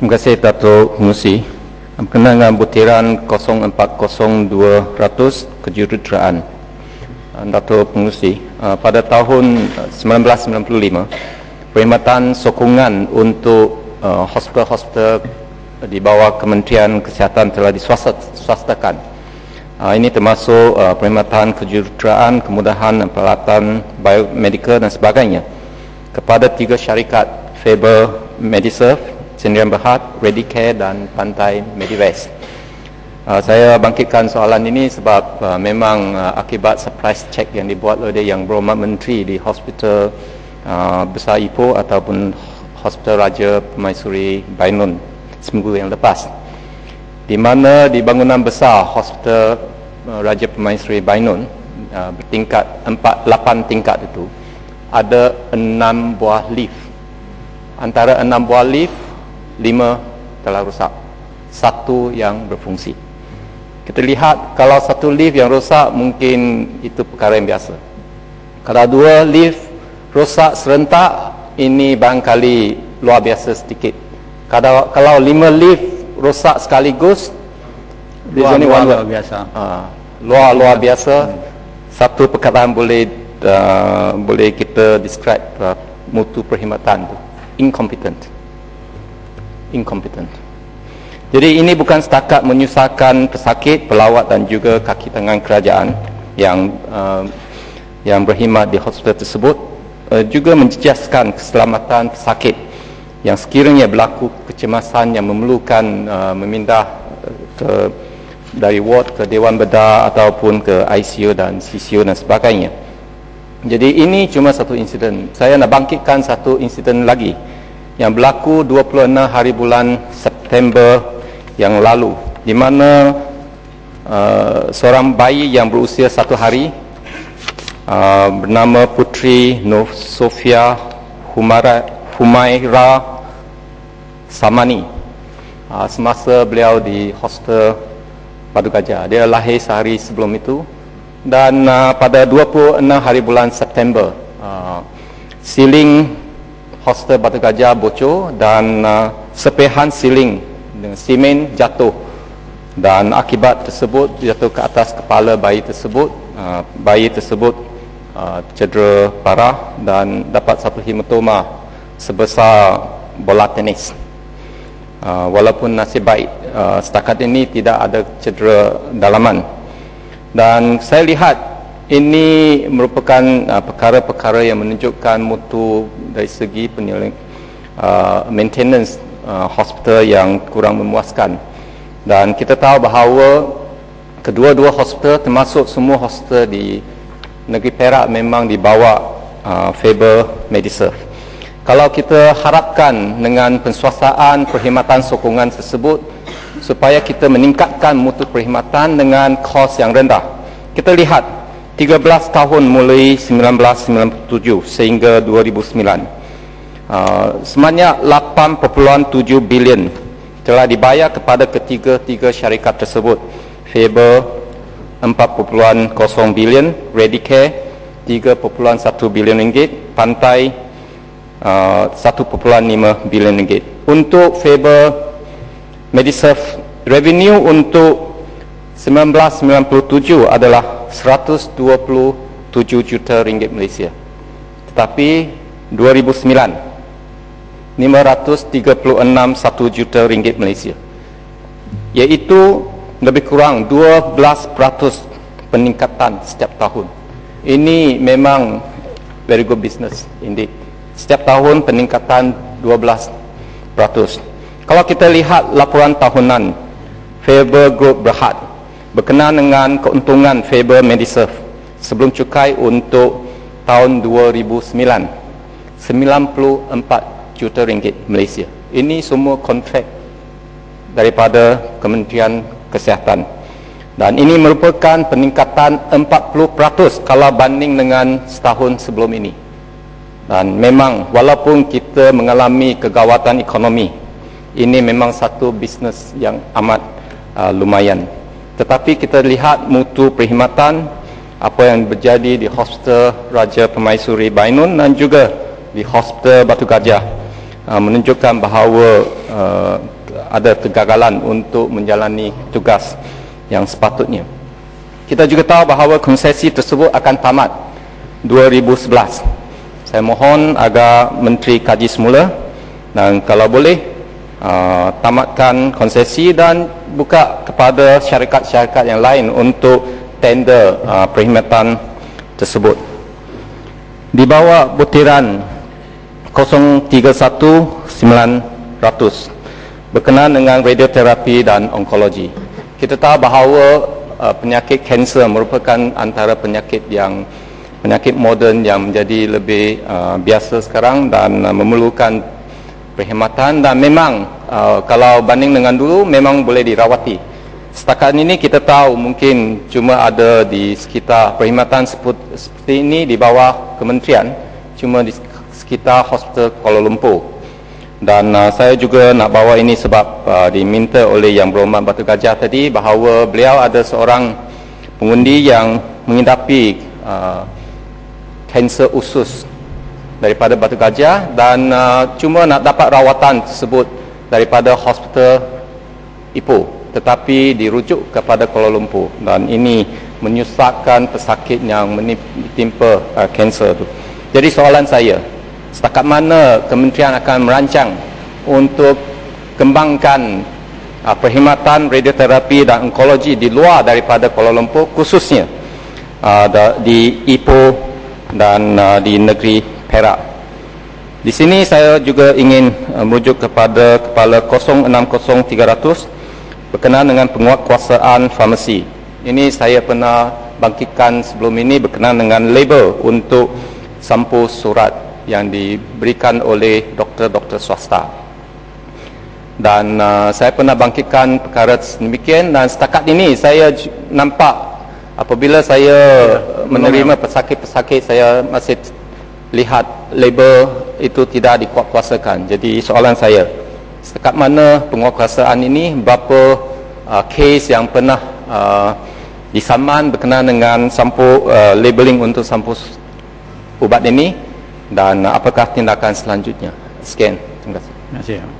Terima kasih Dato' Pengusi. Berkenaan dengan butiran 040200 kejuruteraan. Uh, Dato' Pengusi, uh, pada tahun uh, 1995, perkhidmatan sokongan untuk uh, hospital-hospital di bawah Kementerian Kesihatan telah diswastakan. Uh, ini termasuk uh, perkhidmatan kejuruteraan, kemudahan peralatan biomedical dan sebagainya kepada tiga syarikat Faber Mediserve, Sendirian Berhad, Redicare dan Pantai Medivest. Uh, saya bangkitkan soalan ini sebab uh, memang uh, akibat surprise check yang dibuat oleh Yang Berhormat Menteri di Hospital uh, Besar Ipoh ataupun Hospital Raja Pemaisuri Bainun seminggu yang lepas di mana di bangunan besar Hospital uh, Raja Pemaisuri Bainun uh, bertingkat 4 8 tingkat itu ada 6 buah lift antara 6 buah lift 5 telah rosak. Satu yang berfungsi. Kita lihat kalau satu lift yang rosak mungkin itu perkara yang biasa. Kalau dua lift rosak serentak ini barangkali luar biasa sedikit. Kalau kalau lima lift rosak sekaligus luar, luar, luar biasa. Uh, luar luar biasa. Hmm. satu perkataan boleh uh, boleh kita describe uh, mutu perkhidmatan tu. Incompetent incompetent jadi ini bukan setakat menyusahkan pesakit pelawat dan juga kaki tangan kerajaan yang uh, yang berkhidmat di hospital tersebut uh, juga menjejaskan keselamatan pesakit yang sekiranya berlaku kecemasan yang memerlukan uh, memindah uh, ke dari ward ke dewan bedah ataupun ke ICU dan CCU dan sebagainya. Jadi ini cuma satu insiden. Saya nak bangkitkan satu insiden lagi yang berlaku 26 hari bulan September yang lalu di mana uh, seorang bayi yang berusia satu hari uh, bernama Putri Nur Sofia Humara Humaira Samani uh, semasa beliau di hostel Batu Gajah. Dia lahir sehari sebelum itu dan uh, pada 26 hari bulan September uh, siling hostel Batu Gajah bocor dan uh, sepehan siling dengan simen jatuh dan akibat tersebut jatuh ke atas kepala bayi tersebut uh, bayi tersebut uh, cedera parah dan dapat satu hematoma sebesar bola tenis. Uh, walaupun nasib baik uh, setakat ini tidak ada cedera dalaman. Dan saya lihat ini merupakan uh, perkara-perkara yang menunjukkan mutu dari segi penyelenggara uh, maintenance uh, hospital yang kurang memuaskan. Dan kita tahu bahawa kedua-dua hospital termasuk semua hospital di negeri Perak memang dibawa Faber Mediserve kalau kita harapkan dengan pensuasaan perkhidmatan sokongan tersebut supaya kita meningkatkan mutu perkhidmatan dengan kos yang rendah. Kita lihat 13 tahun mulai 1997 sehingga 2009. Uh, sebanyak 8.7 bilion telah dibayar kepada ketiga-tiga syarikat tersebut. Faber 4.0 bilion, Redicare 3.1 bilion ringgit, Pantai 1.5 uh, bilion ringgit. Untuk Faber Mediserve revenue untuk 1997 adalah 127 juta ringgit Malaysia. Tetapi 2009 536 1 juta ringgit Malaysia. Iaitu lebih kurang 12% peningkatan setiap tahun. Ini memang very good business indeed setiap tahun peningkatan 12%. Kalau kita lihat laporan tahunan Faber Group Berhad berkenaan dengan keuntungan Faber Mediserve sebelum cukai untuk tahun 2009 94 juta ringgit Malaysia. Ini semua kontrak daripada Kementerian Kesihatan. Dan ini merupakan peningkatan 40% kalau banding dengan setahun sebelum ini dan memang walaupun kita mengalami kegawatan ekonomi ini memang satu bisnes yang amat uh, lumayan tetapi kita lihat mutu perkhidmatan apa yang berjadi di Hospital Raja Pemaisuri Bainun dan juga di Hospital Batu Gajah uh, menunjukkan bahawa uh, ada kegagalan untuk menjalani tugas yang sepatutnya. Kita juga tahu bahawa konsesi tersebut akan tamat 2011. Saya mohon agar menteri kaji semula dan kalau boleh uh, tamatkan konsesi dan buka kepada syarikat-syarikat yang lain untuk tender uh, perkhidmatan tersebut. Di bawah butiran 031900 berkenaan dengan radioterapi dan onkologi. Kita tahu bahawa uh, penyakit kanser merupakan antara penyakit yang penyakit moden yang menjadi lebih uh, biasa sekarang dan uh, memerlukan perkhidmatan dan memang uh, kalau banding dengan dulu memang boleh dirawati. Setakat ini kita tahu mungkin cuma ada di sekitar perkhidmatan seperti ini di bawah kementerian cuma di sekitar hospital Kuala Lumpur dan uh, saya juga nak bawa ini sebab uh, diminta oleh yang berhormat Batu Gajah tadi bahawa beliau ada seorang pengundi yang mengidapi uh, kanser usus daripada Batu Gajah dan uh, cuma nak dapat rawatan tersebut daripada hospital Ipoh tetapi dirujuk kepada Kuala Lumpur dan ini menyusahkan pesakit yang menimpa uh, kanser itu. Jadi soalan saya, setakat mana kementerian akan merancang untuk kembangkan uh, perkhidmatan radioterapi dan onkologi di luar daripada Kuala Lumpur khususnya uh, di Ipoh dan uh, di negeri Perak. Di sini saya juga ingin uh, merujuk kepada kepala 060300 berkenaan dengan penguatkuasaan farmasi. Ini saya pernah bangkitkan sebelum ini berkenaan dengan label untuk sampul surat yang diberikan oleh doktor-doktor swasta. Dan uh, saya pernah bangkitkan perkara demikian dan setakat ini saya nampak apabila saya ya, menerima pesakit-pesakit saya masih lihat label itu tidak dikuatkuasakan. Jadi soalan saya, setakat mana penguatkuasaan ini berapa uh, kes yang pernah uh, disaman berkenaan dengan sampul uh, labeling untuk sampul ubat ini dan uh, apakah tindakan selanjutnya? Sekian. Terima kasih. Terima kasih